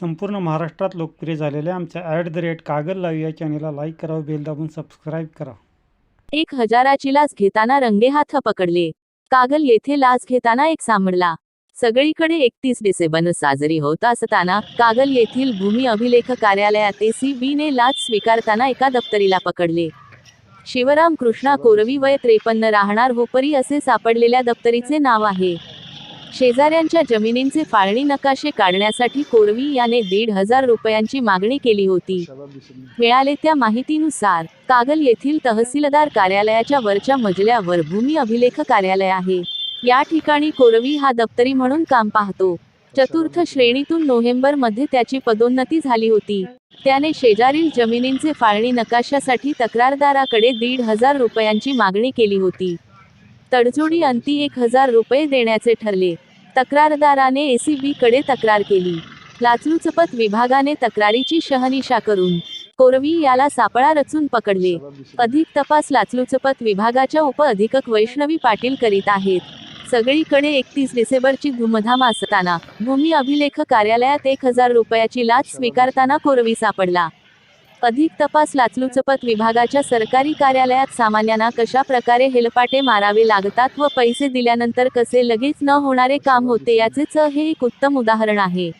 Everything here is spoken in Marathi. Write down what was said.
संपूर्ण महाराष्ट्रात लोकप्रिय झालेल्या आमच्या at the rate Kagad live या चॅनेलला लाईक करा बेल दाबून सबस्क्राईब करा. एक हजाराची लाच घेताना रंगे हात पकडले. कागल येथे लाच घेताना एक सापडला सगळीकडे एकतीस डिसेंबर साजरी होत असताना कागल येथील भूमी अभिलेख कार्यालयात एसीबीने लाच स्वीकारताना एका दप्तरीला पकडले. शिवराम कृष्णा कोरवी वय त्रेपन्न राहणार होपरी असे सापडलेल्या दप्तरीचे नाव आहे. शेजाऱ्यांच्या जमिनींचे फाळणी नकाशे काढण्यासाठी कोरवी याने दीड हजार रुपयांची मागणी केली होती. मिळाले त्या माहितीनुसार कागल येथील तहसीलदार कार्यालयाच्या वरच्या मजल्यावर भूमी अभिलेख कार्यालय आहे. या ठिकाणी कोरवी हा दप्तरी म्हणून काम पाहतो. चतुर्थ श्रेणीतून नोव्हेंबरमध्ये त्याची पदोन्नती झाली होती. त्याने शेजारील जमिनींचे फाळणी नकाशासाठी तक्रारदाराकडे दीड हजार रुपयांची मागणी केली होती. तडजोडी अंती एक हजार रुपये देण्याचे ठरले. तक्रारदाराने एसीबी कडे तक्रार केली. लाचलुचपत विभागाने तक्रारीची शहनिशा करून कोरवी याला सापळा रचून पकडले. अधिक तपास लाचलुचपत विभागाच्या उप अधिकक वैष्णवी पाटील करीत आहेत. सगळीकडे एकतीस डिसेंबरची धुमधाम असताना भूमी अभिलेख कार्यालयात एक हजार रुपयाची लाच स्वीकारताना कोरवी सापडला. अधिक तपास लाचलुचपत विभागाच्या सरकारी कार्यालयात सामान्यांना कशा प्रकारे हेलपाटे मारावे लागतात व पैसे दिल्यानंतर कसे लगेच न होणारे काम होते याचेच हे एक उत्तम उदाहरण आहे.